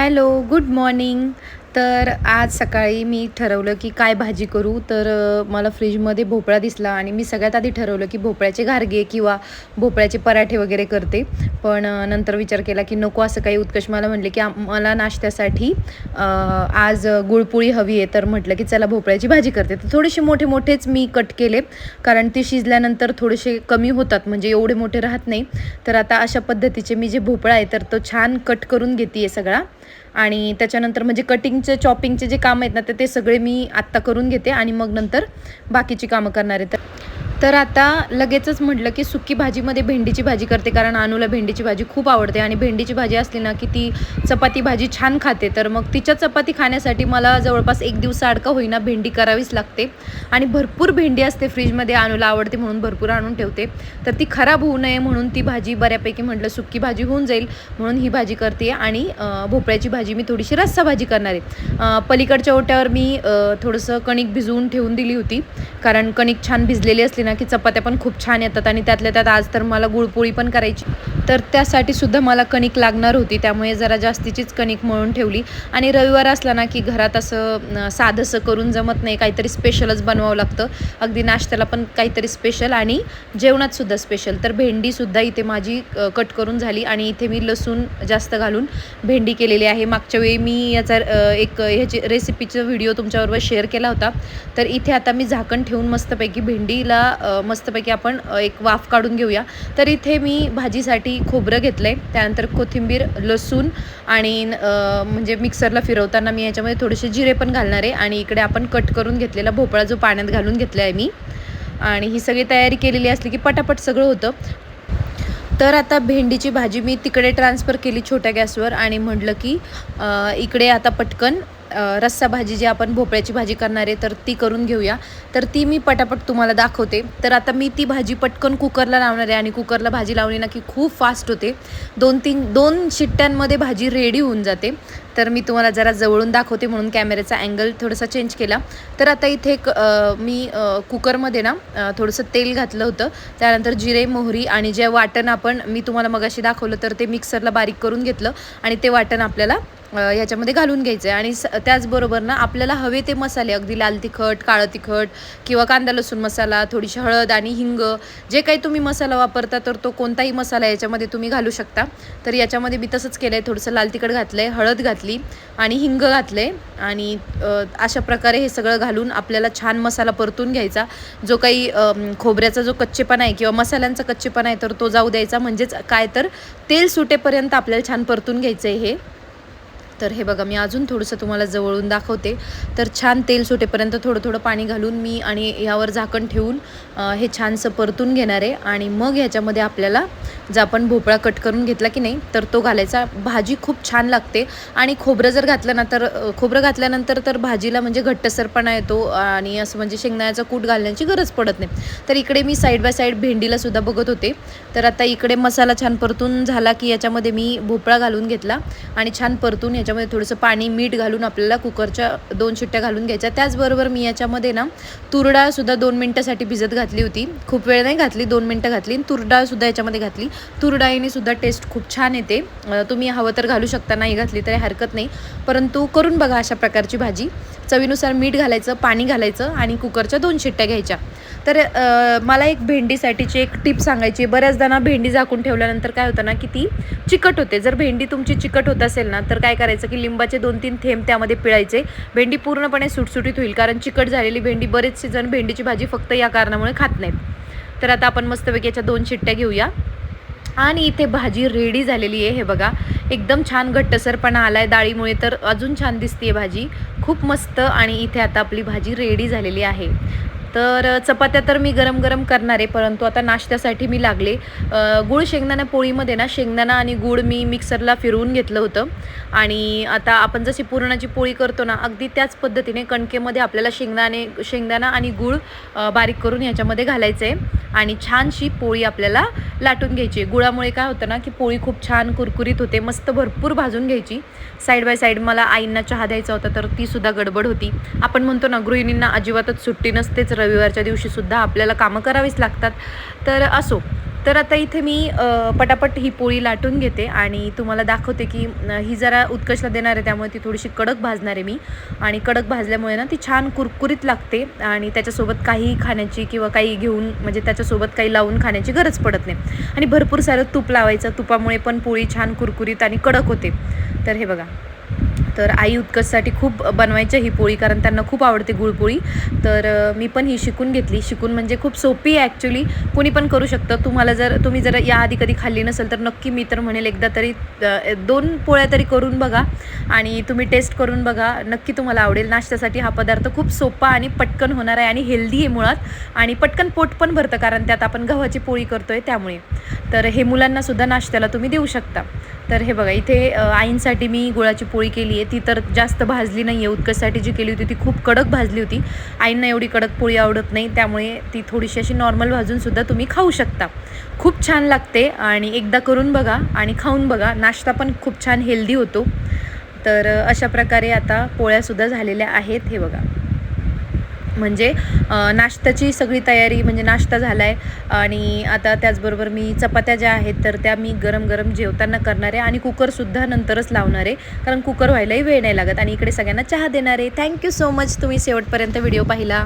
hello good morning. तर आज सकाळी मी ठरवलं की काय भाजी करू? तर मला फ्रीजमध्ये भोपळा दिसला आणि मी सगळ्यात आधी ठरवलं की भोपळ्याचे घारगे किंवा भोपळ्याचे पराठे वगैरे करते. पण नंतर विचार केला की नको असं काही उत्कर्ष मला म्हणले की मला नाश्त्यासाठी आज गुळपोळी हवी आहे. तर म्हटलं की चला भोपळ्याची भाजी करते. तर थोडेसे मोठे मोठेच मी कट केले. कारण ते शिजल्यानंतर थोडेसे कमी होतात. म्हणजे एवढे मोठे राहत नाही. तर आता अशा पद्धतीचे मी जे भोपळा आहे तर तो छान कट करून घेते आहे सगळा. आणि त्याच्यानंतर म्हणजे कटिंगचे चॉपिंगचे जे काम आहेत ना तर ते सगळे मी आत्ता करून घेते आणि मग नंतर बाकीची कामं करणार आहे. तर तर आता लगेचच म्हटलं की सुकी भाजीमध्ये भेंडीची भाजी करते कारण अनूला भेंडीची भाजी खूप आवडते आणि भेंडीची भाजी असली ना की ती चपाती भाजी छान खाते. तर मग तिच्या चपाती खाण्यासाठी मला जवळपास एक दिवस अडका होईना भेंडी करावीच लागते. आणि भरपूर भेंडी असते फ्रीजमध्ये अनुला आवडते म्हणून भरपूर आणून ठेवते. तर ती खराब होऊ नये म्हणून ती भाजी बऱ्यापैकी म्हटलं सुकी भाजी होऊन जाईल म्हणून ही भाजी करते. आणि भोपळ्याची भाजी मी थोडीशी रस्सा भाजी करणार आहे. पलीकडच्या ओट्यावर मी थोडंसं कणिक भिजवून ठेवून दिली होती. कारण कणिक छान भिजलेली असली ना ना की चपात्या पण खूप छान येतात आणि त्यातल्या त्यात आज तर मला गुळपोळी पण करायची. तर त्यासाठी सुद्धा मला कणिक लागणार होती त्यामुळे जरा जास्तीचीच कणिक मळून ठेवली. आणि रविवार असला ना की घरात असं साधंसं करून जमत नाही काहीतरी स्पेशलच बनवावं लागतं. अगदी नाश्त्याला पण काहीतरी स्पेशल आणि जेवणात सुद्धा स्पेशल तर भेंडीसुद्धा इथे माझी कट करून झाली आणि इथे मी लसूण जास्त घालून भेंडी केलेली आहे. मागच्या वेळी मी याचा एक ह्याची रेसिपीचा व्हिडिओ तुमच्याबरोबर शेअर केला होता. तर इथे आता मी झाकण ठेवून मस्तपैकी भेंडीला मस्तपैकी आपण एक वाफ काढून घेऊया. तर इथे मी भाजीसाठी खोबरं घेतलं आहे त्यानंतर कोथिंबीर लसूण आणि म्हणजे मिक्सरला फिरवताना मी याच्यामध्ये थोडेसे जिरे पण घालणार आहे. आणि इकडे आपण कट करून घेतलेला भोपळा जो पाण्यात घालून घेतला आहे मी. आणि ही सगळी तयारी केलेली असली की पटापट सगळं होतं. तर आता भेंडीची भाजी मी तिकडे ट्रान्सफर केली छोट्या गॅसवर आणि म्हटलं की इकडे आता पटकन रस्सा भाजी जी आपण भोपळ्याची भाजी करणार आहे तर ती करून घेऊया. तर ती मी पटापट तुम्हाला दाखवते. तर आता मी ती भाजी पटकन कुकरला लावणार आहे आणि कुकरला भाजी लावली ना की खूप फास्ट होते. दोन तीन दोन शिट्ट्यांमध्ये भाजी रेडी होऊन जाते. तर मी तुम्हाला जरा जवळून दाखवते म्हणून कॅमेऱ्याचा अँगल थोडासा चेंज केला. तर आता इथे एक मी कुकरमध्ये ना थोडंसं तेल घातलं होतं. त्यानंतर जिरे मोहरी आणि जे वाटण आपण मी तुम्हाला मगाशी दाखवलं तर ते मिक्सरला बारीक करून घेतलं आणि ते वाटण आपल्याला ह्याच्यामध्ये घालून घ्यायचं आहे आणि स त्याचबरोबर ना आपल्याला हवे ते मसाले अगदी लाल तिखट काळं तिखट किंवा कांदा लसूण मसाला थोडीशी हळद आणि हिंग जे काही तुम्ही मसाला वापरता तर तो कोणताही मसाला याच्यामध्ये तुम्ही घालू शकता. तर याच्यामध्ये मी तसंच केलं आहे थोडंसं लाल तिखट घातलं आहे हळद घातली आणि हिंग घातलं आहे आणि अशा प्रकारे हे सगळं घालून आपल्याला छान मसाला परतून घ्यायचा. जो काही खोबऱ्याचा जो कच्चेपणा आहे किंवा मसाल्यांचा कच्चेपणा आहे तर तो जाऊ द्यायचा. म्हणजेच काय तर तेल सुटेपर्यंत आपल्याला छान परतून घ्यायचं आहे हे. तर हे बघा मी अजून थोडंसं तुम्हाला जवळून दाखवते. तर छान तेल सुटेपर्यंत थोडं थोडं पाणी घालून मी आणि यावर झाकण ठेवून हे छानसं परतून घेणार आहे. आणि मग ह्याच्यामध्ये आपल्याला जर आपण भोपळा कट करून घेतला की नाही तर तो घालायचा. भाजी खूप छान लागते. आणि खोबरं जर घातलं ना तर खोबरं घातल्यानंतर तर भाजीला म्हणजे घट्टसरपणा येतो आणि असं म्हणजे शेंगदाण्याचा कूट घालण्याची गरज पडत नाही. तर इकडे मी साईड बाय साईड भेंडीला सुद्धा बघत होते. तर आता इकडे मसाला छान परतून झाला की याच्यामध्ये मी भोपळा घालून घेतला आणि छान परतून याच्यामध्ये थोडंसं पाणी मीठ घालून आपल्याला कुकरच्या दोन शिट्ट्या घालून घ्यायच्या. त्याचबरोबर मी याच्यामध्ये ना तुरडाळसुद्धा दोन मिनटासाठी भिजत घातली होती. खूप वेळ नाही घातली दोन मिनटं घातली. आणि तुरडाळसुद्धा याच्यामध्ये घातली. तुरडाळीने सुद्धा टेस्ट खूप छान येते. तुम्ही हवं तर घालू शकता नाही घातली तरी हरकत नाही. परंतु करून बघा अशा प्रकारची भाजी. चवीनुसार मीठ घालायचं पाणी घालायचं आणि कुकरच्या दोन शिट्ट्या घ्यायच्या. तर मला एक भेंडीसाठीची एक टिप सांगायची बऱ्याचदा ना भेंडी झाकून ठेवल्यानंतर काय होतं ना की ती चिकट होते. जर भेंडी तुमची चिकट होत असेल ना तर काय करायचं की लिंबाचे दोन तीन थेंब त्यामध्ये पिळायचे. भेंडी पूर्णपणे सुटसुटीत होईल कारण चिकट झालेली भेंडी बरेचसे जण भेंडीची भाजी फक्त या कारणामुळे खात नाहीत. तर आता आपण मस्तपैकी याच्या दोन शिट्ट्या घेऊया. आणि इथे भाजी रेडी झालेली आहे. हे बघा एकदम छान घट्टसरपणा आला आहे डाळीमुळे. तर अजून छान दिसते भाजी. खूप मस्त आणि इथे आता आपली भाजी रेडी झालेली आहे. तर चपात्या तर मी गरम गरम करणार आहे परंतु आता नाश्त्यासाठी मी लागले. गूळ गुळ शेंगदाणा पोळीमध्ये ना शेंगदाणा आणि गुळ मी मिक्सरला फिरवून घेतलं होतं. आणि आता आपण जशी पुरणाची पोळी करतो ना अगदी त्याच पद्धतीने कणकेमध्ये आपल्याला शेंगदाणे शेंगदाणा आणि गुळ बारीक करून ह्याच्यामध्ये घालायचं आहे आणि छानशी पोळी आपल्याला लाटून घ्यायची. गुळामुळे काय होतं ना की पोळी खूप छान कुरकुरीत होते मस्त भरपूर भाजून घ्यायची. साईड बाय साईड मला आईंना चहा द्यायचा होता तर तीसुद्धा गडबड होती. आपण म्हणतो ना गृहिणींना अजिबातच सुट्टी नसतेच रविवारच्या दिवशी सुद्धा आपल्याला कामं करावीच लागतात. तर असो. तर आता इथे मी पटापट ही पोळी लाटून घेते आणि तुम्हाला दाखवते की ही जरा उत्कर्षला देणार आहे त्यामुळे ती थोडीशी कडक भाजणार आहे मी. आणि कडक भाजल्यामुळे ना ती छान कुरकुरीत लागते आणि त्याच्यासोबत काही खाण्याची किंवा काही घेऊन म्हणजे त्याच्यासोबत काही लावून खाण्याची गरज पडत नाही. आणि भरपूर सारं तूप लावायचं. तुपामुळे पण पोळी छान कुरकुरीत आणि कडक होते. तर हे बघा. तर आई उत्कर्षसाठी खूप बनवायच्या ही पोळी कारण त्यांना खूप आवडते गुळपोळी तर मी पण ही शिकून घेतली. शिकून म्हणजे खूप सोपी आहे ॲक्च्युली कोणी पण करू शकतं. तुम्हाला जर तुम्ही जर याआधी कधी खाल्ली नसेल तर नक्की मी तर म्हणेल एकदा तरी दोन पोळ्या तरी करून बघा आणि तुम्ही टेस्ट करून बघा. नक्की तुम्हाला आवडेल. नाश्त्यासाठी हा पदार्थ खूप सोपा आणि पटकन होणार आहे आणि हेल्दी आहे मुळात. आणि पटकन पोट पण भरतं कारण त्यात आपण गव्हाची पोळी करतो आहे त्यामुळे. तर हे मुलांनासुद्धा नाश्त्याला तुम्ही देऊ शकता. तर हे बघा इथे आईंसाठी मी गुळाची पोळी केली आहे. ती तर जास्त भाजली नाही आहे उदकासाठी जी केली होती ती खूप कडक भाजली होती. आईंना एवढी कडक पोळी आवडत नाही. त्यामुळे ती थोडीशी अशी नॉर्मल भाजूनसुद्धा तुम्ही खाऊ शकता. खूप छान लागते आणि एकदा करून बघा आणि खाऊन बघा. नाश्ता पण खूप छान हेल्दी होतो. तर अशा प्रकारे आता पोळ्यासुद्धा झालेल्या आहेत. हे बघा. म्हणजे नाश्त्याची सगळी तयारी म्हणजे नाश्ता झाला आहे आणि आता त्याचबरोबर मी चपात्या ज्या आहेत तर त्या मी गरम गरम जेवताना करणार आहे आणि कुकरसुद्धा नंतरच लावणार आहे. कारण कुकर व्हायलाही वेळ नाही लागत आणि इकडे सगळ्यांना चहा देणार आहे. थँक्यू सो मच तुम्ही शेवटपर्यंत व्हिडिओ पाहिला.